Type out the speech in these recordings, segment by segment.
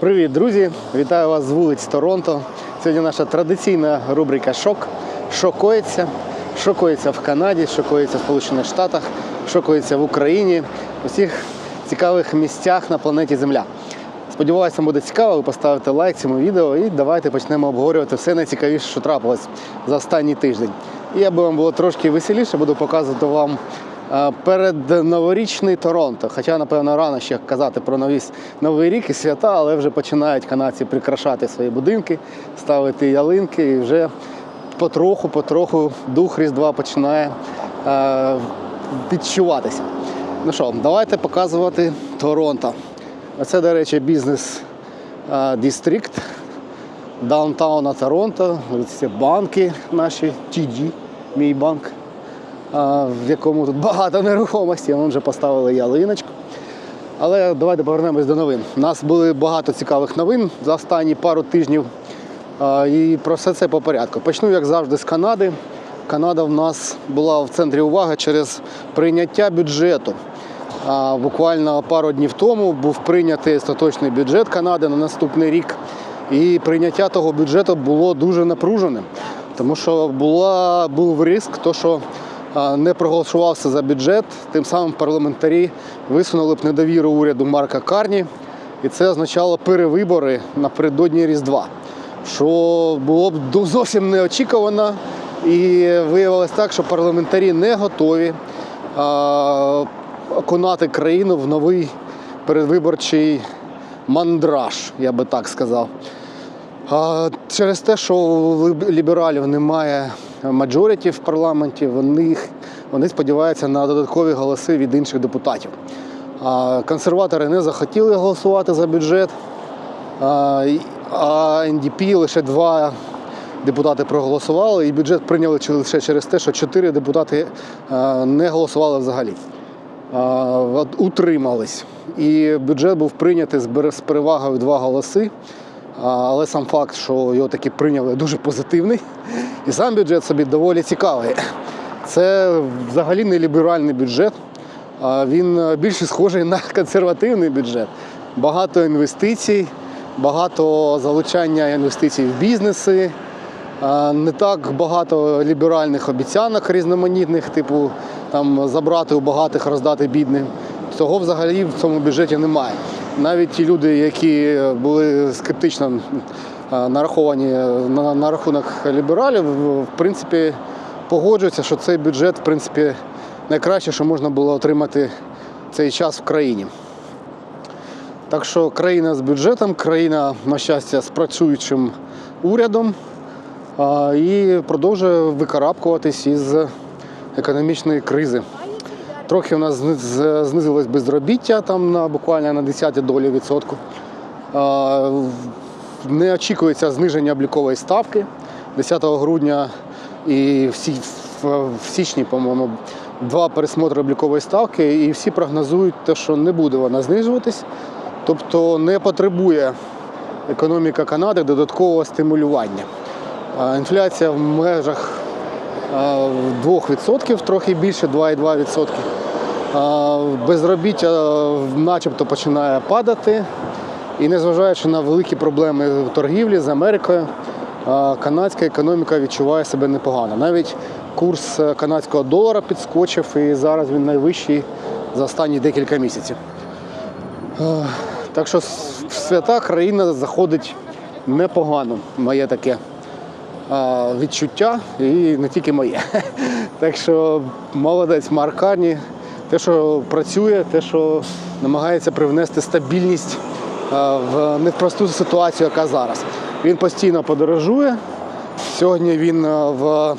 Привіт, друзі! Вітаю вас з вулиць Торонто. Сьогодні наша традиційна рубрика Шок. Що коїться в Канаді, що коїться в Сполучених Штатах, що коїться в Україні, у всіх цікавих місцях на планеті Земля. Сподіваюся, вам буде цікаво. Ви поставите лайк цьому відео і давайте почнемо обговорювати все найцікавіше, що трапилось за останній тиждень. І аби вам було трошки веселіше, буду показувати вам передноворічний Торонто. Хоча, напевно, рано ще казати про новий, новий рік і свята, але вже починають канадці прикрашати свої будинки, ставити ялинки і вже потроху, потроху дух Різдва починає е, відчуватися. Ну що, давайте показувати Торонто. Оце, до речі, бізнес е, дистрикт даунтауна Торонто. Це банки наші, TD, мій банк, е, в якому тут багато нерухомості. Ми вже поставили ялиночку. Але давайте повернемось до новин. У нас були багато цікавих новин за останні пару тижнів. І про все це по порядку. Почну, як завжди, з Канади. Канада в нас була в центрі уваги через прийняття бюджету. Буквально пару днів тому був прийнятий остаточний бюджет Канади на наступний рік. І прийняття того бюджету було дуже напруженим, тому що була, був ризик, то, що не проголосувався за бюджет, тим самим парламентарі висунули б недовіру уряду Марка Карні, і це означало перевибори напередодні Різдва, що було б зовсім неочікувано. І виявилось так, що парламентарі не готові окунати країну в новий передвиборчий мандраж, я би так сказав. Через те, що у лібералів немає маджоріті в парламенті, вони, вони сподіваються на додаткові голоси від інших депутатів. Консерватори не захотіли голосувати за бюджет, а, НДП лише два депутати проголосували, і бюджет прийняли лише через те, що чотири депутати не голосували взагалі. Утримались. І бюджет був прийнятий з перевагою два голоси. Але сам факт, що його таки прийняли, дуже позитивний. І сам бюджет собі доволі цікавий. Це взагалі не ліберальний бюджет. а Він е, більше схожий на консервативний бюджет. Багато інвестицій, багато залучання інвестицій в бізнеси. Не так багато ліберальних обіцянок різноманітних, типу там забрати у багатих, роздати бідним. Цього взагалі в цьому бюджеті немає. Навіть ті люди, які були скептично нараховані на, на рахунок лібералів, в принципі, погоджуються, що цей бюджет, в принципі, найкраще, що можна було отримати цей час в країні. Так що країна з бюджетом, країна, на щастя, з працюючим урядом і продовжує викарабкуватись із економічної кризи. Трохи у нас знизилось безробіття там на буквально на 10 долі відсотку. Не очікується зниження облікової ставки 10 грудня і в, січні, по-моєму, два пересмотри облікової ставки, і всі прогнозують те, що не буде вона знижуватись, тобто не потребує економіка Канади додаткового стимулювання. Інфляція в межах 2%, трохи більше 2,2%. Безробіття начебто починає падати. І незважаючи на великі проблеми в торгівлі з Америкою, канадська економіка відчуває себе непогано. Навіть курс е, канадського долара підскочив і зараз він найвищий за останні декілька місяців. Так що в свята країна заходить непогано, моє таке відчуття, і не тільки моє. Так що молодець Маркані, те, що працює, те, що намагається привнести стабільність в непросту ситуацію, яка зараз. Він постійно подорожує. Сьогодні він в,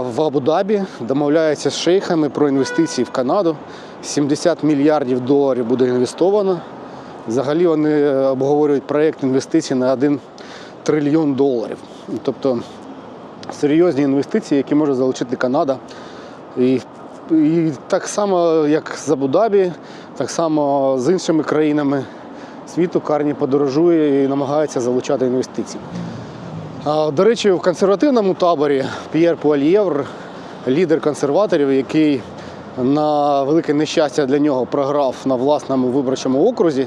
в Абу-Дабі домовляється з шейхами про інвестиції в Канаду. 70 мільярдів доларів буде інвестовано. Взагалі вони е, обговорюють проєкт інвестицій на 1 трильйон доларів. Тобто серйозні інвестиції, які може залучити Канада. І, і так само, як з Абу-Дабі, так само з іншими країнами світу Карні подорожує і намагається залучати інвестиції. До речі, в консервативному таборі П'єр Пуальєвр, лідер консерваторів, який на велике нещастя для нього програв на власному виборчому окрузі,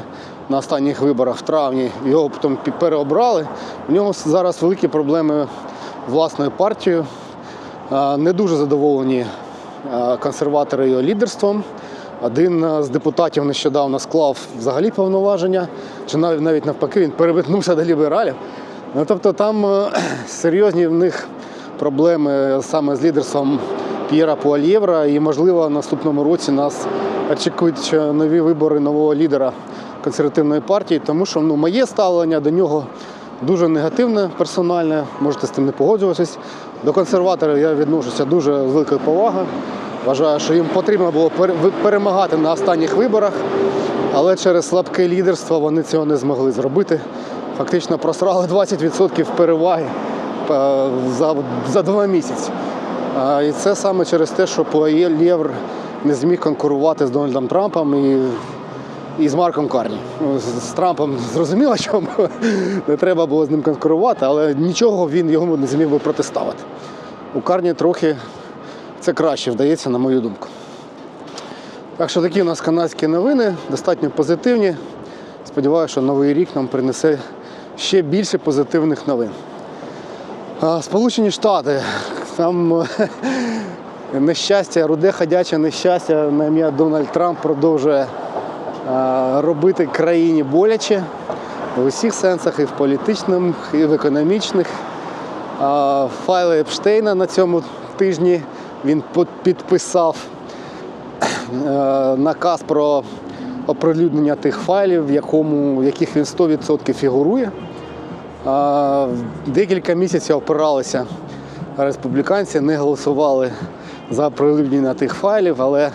на останніх виборах в травні, його потім переобрали. У нього зараз великі проблеми власною партією. Не дуже задоволені консерватори його лідерством. Один е, з депутатів нещодавно склав взагалі повноваження, чи навіть навіть навпаки він переметнувся до лібералів. Ну, тобто там е, серйозні в них проблеми саме з лідерством П'єра Пуальєвра, і, можливо, в наступному році нас очікують нові вибори нового лідера консервативної партії, тому що ну, моє ставлення до нього дуже негативне, персональне, можете з тим не погоджуватись. До консерваторів я відношуся дуже з великою повагою. Вважаю, що їм потрібно було перемагати на останніх виборах, але через слабке лідерство вони цього не змогли зробити. Фактично просрали 20% переваги е, за, за два місяці. І це саме через те, що Пуаєлєвр не зміг конкурувати з Дональдом Трампом і, і з Марком Карні. Ну, З, Трампом зрозуміло, що не треба було з ним конкурувати, але нічого він йому не зміг би протиставити. У Карні трохи це краще вдається, на мою думку. Так що такі у нас канадські новини, достатньо позитивні. Сподіваюся, що новий рік нам принесе ще більше позитивних новин. А, Сполучені Штати. Там нещастя, руде ходяче нещастя на ім'я Дональд Трамп продовжує робити країні боляче в усіх сенсах, і в політичному, і в економічних. Файли Епштейна на цьому тижні він підписав е, наказ про оприлюднення тих файлів, в, якому, в яких він 100% фігурує. Декілька місяців опиралися республіканці, не голосували за оприлюднення тих файлів, але е,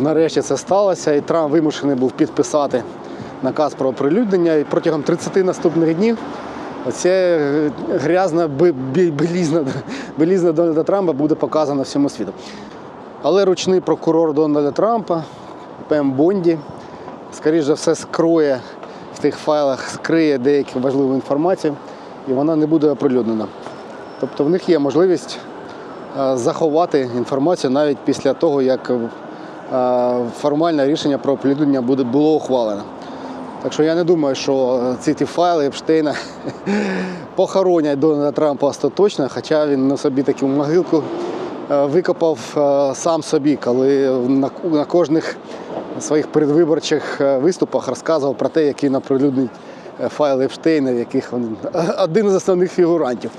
нарешті це сталося, і Трамп вимушений був підписати наказ про оприлюднення. І протягом 30 наступних днів оце е, грязна бі- бі- білізна, Дональда Трампа буде показана всьому світу. Але ручний прокурор Дональда Трампа, Пем Бонді, скоріш за все, скроє в тих файлах, скриє деяку важливу інформацію, і вона не буде оприлюднена. Тобто в них є можливість е, заховати інформацію навіть після того, як е, формальне рішення про оприлюднення було ухвалено. Так що я не думаю, що ці ті файли Епштейна похоронять Дональда Трампа остаточно, хоча він на собі таку могилку е, викопав е, сам собі, коли на, кожних своїх передвиборчих е, виступах розказував про те, як він оприлюднить е, файли Епштейна, в яких він один з основних фігурантів.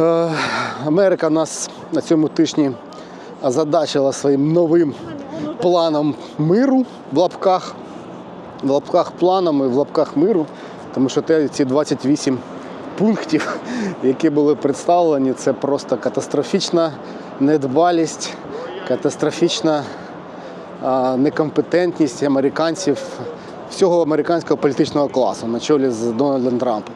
Е, Америка нас на цьому тижні озадачила своїм новим планом миру в лапках в лапках планом і в лапках миру, тому що ці 28 пунктів, які були представлені, це просто катастрофічна недбалість, катастрофічна некомпетентність американців, всього американського політичного класу на чолі з Дональдом Трампом.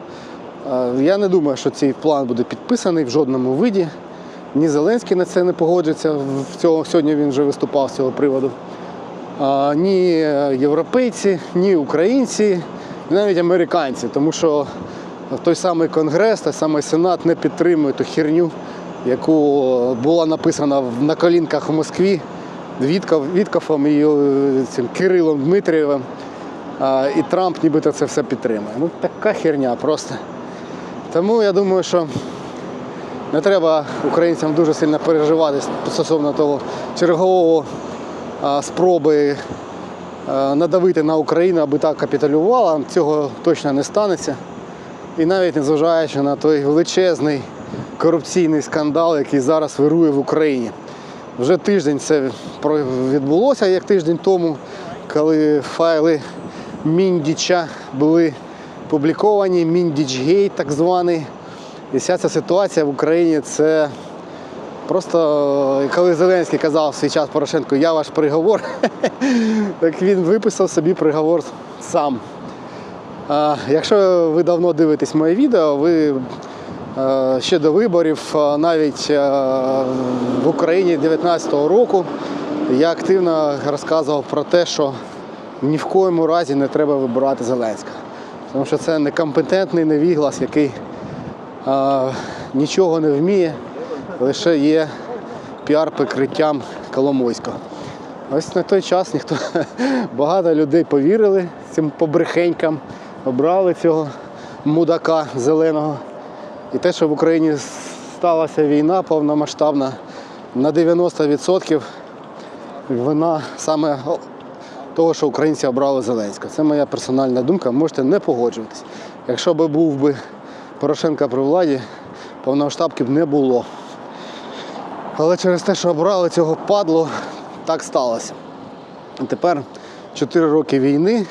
Е, Я не думаю, що цей план буде підписаний в жодному виді. Ні Зеленський на це не погоджується. Сьогодні він вже виступав з цього приводу. Ні європейці, ні українці, навіть американці, тому що той самий Конгрес, той самий Сенат не підтримує ту херню, яку була написана на колінках в Москві Віткофом і е, цим Кирилом Дмитрієвим. І Трамп нібито це все підтримує. Ну така херня просто. Тому я думаю, що не треба українцям дуже сильно переживати стосовно того чергового спроби надавити на Україну, аби та капітулювала. Цього точно не станеться. І навіть незважаючи на той величезний корупційний скандал, який зараз вирує в Україні. Вже тиждень це відбулося, як тиждень тому, коли файли Міндіча були публіковані, Міндічгейт так званий. І вся ця ситуація в Україні це просто коли Зеленський казав в свій час Порошенку, я ваш приговор, так він виписав собі приговор сам. Якщо ви давно дивитесь моє відео, ви ще до виборів, навіть в Україні 19-го року, я активно розказував про те, що ні в коєму разі не треба вибирати Зеленського. Тому що це некомпетентний невіглас, який е, нічого не вміє, лише є піар-прикриттям Коломойського. Ось на той час ніхто багато людей повірили цим побрехенькам, обрали цього мудака зеленого. І те, що в Україні сталася війна повномасштабна на 90% вина саме того, що українці обрали Зеленського. Це моя персональна думка, можете не погоджуватись. Якщо би був би Порошенко при владі, повномасштабки б не було. Але через те, що обрали цього падло, так сталося. І тепер 4 роки війни,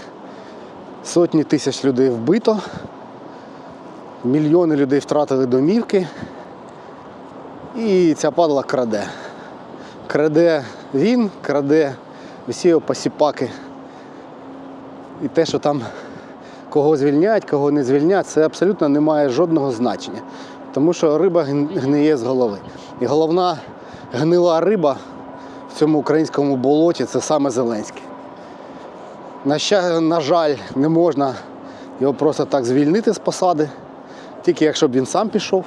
сотні тисяч людей вбито, мільйони людей втратили домівки, і ця падла краде. Краде він, краде його посіпаки. І те, що там кого звільнять, кого не звільнять, це абсолютно не має жодного значення. Тому що риба гниє з голови. І головна гнила риба в цьому українському болоті це саме Зеленський. На, ща, на жаль, не можна його просто так звільнити з посади, тільки якщо б він сам пішов.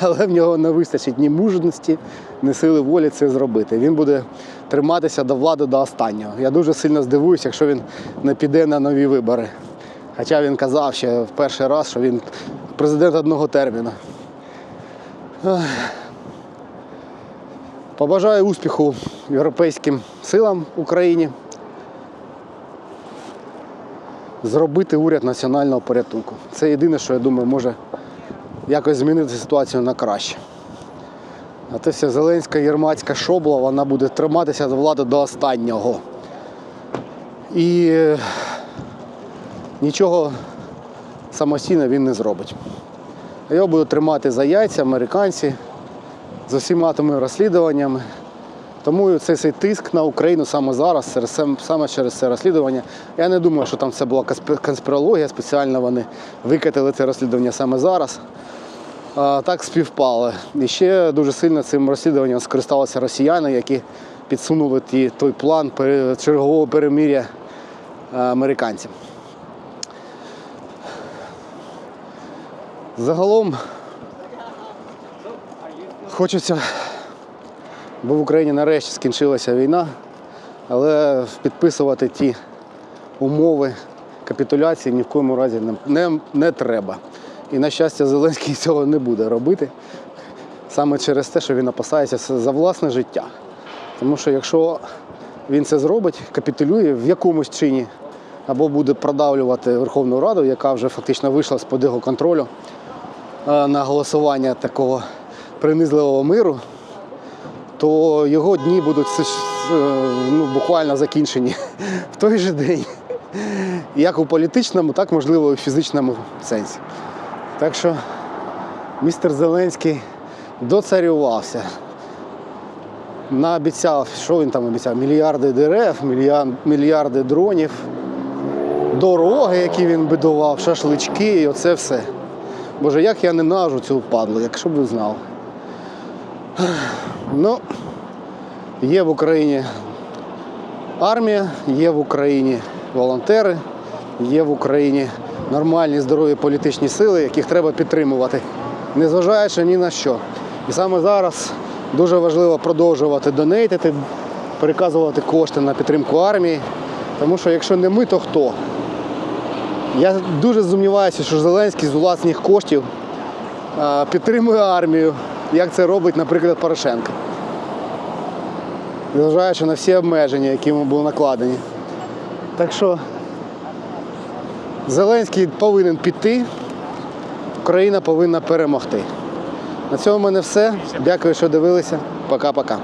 Але в нього не вистачить ні мужності, ні сили волі це зробити. Він буде триматися до влади до останнього. Я дуже сильно здивуюся, якщо він не піде на нові вибори. Хоча він казав ще в перший раз, що він президент одного терміну. Побажаю успіху європейським силам Україні. Зробити уряд національного порятунку. Це єдине, що я думаю, може якось змінити ситуацію на краще. А те вся Зеленська єрмацька шобла, вона буде триматися до влади до останнього. І е, нічого самостійно він не зробить. Його будуть тримати за яйця американці з усіма тими розслідуваннями. Тому цей, цей тиск на Україну саме зараз, саме через це розслідування. Я не думаю, що там це була конспірологія, спеціально вони викатили це розслідування саме зараз. А, так співпало. І ще дуже сильно цим розслідуванням скористалися росіяни, які підсунули ті, той план чергового перемир'я а, американцям. Загалом хочеться, бо в Україні нарешті скінчилася війна, але підписувати ті умови капітуляції ні в коєму разі не, не, не треба. І на щастя, Зеленський цього не буде робити саме через те, що він опасається за власне життя. Тому що якщо він це зробить, капітулює в якомусь чині, або буде продавлювати Верховну Раду, яка вже фактично вийшла з-під його контролю е, на голосування такого принизливого миру, то його дні будуть е, ну, буквально закінчені в той же день. Як у політичному, так можливо і в фізичному сенсі. Так що містер Зеленський доцарювався. Наобіцяв, що він там обіцяв? Мільярди дерев, мільярди дронів, дороги, які він будував, шашлички і оце все. Боже, як я ненавижу цю падлу, якщо б ви знали. Ну, є в Україні армія, є в Україні волонтери, є в Україні нормальні здорові політичні сили, яких треба підтримувати, незважаючи ні на що. І саме зараз дуже важливо продовжувати донейтити, переказувати кошти на підтримку армії, тому що якщо не ми, то хто? Я дуже сумніваюся, що Зеленський з власних коштів підтримує армію, як це робить, наприклад, Порошенко. Незважаючи на всі обмеження, які йому були накладені. Так що Зеленський повинен піти, Україна повинна перемогти. На цьому в мене все. Дякую, що дивилися. Пока-пока.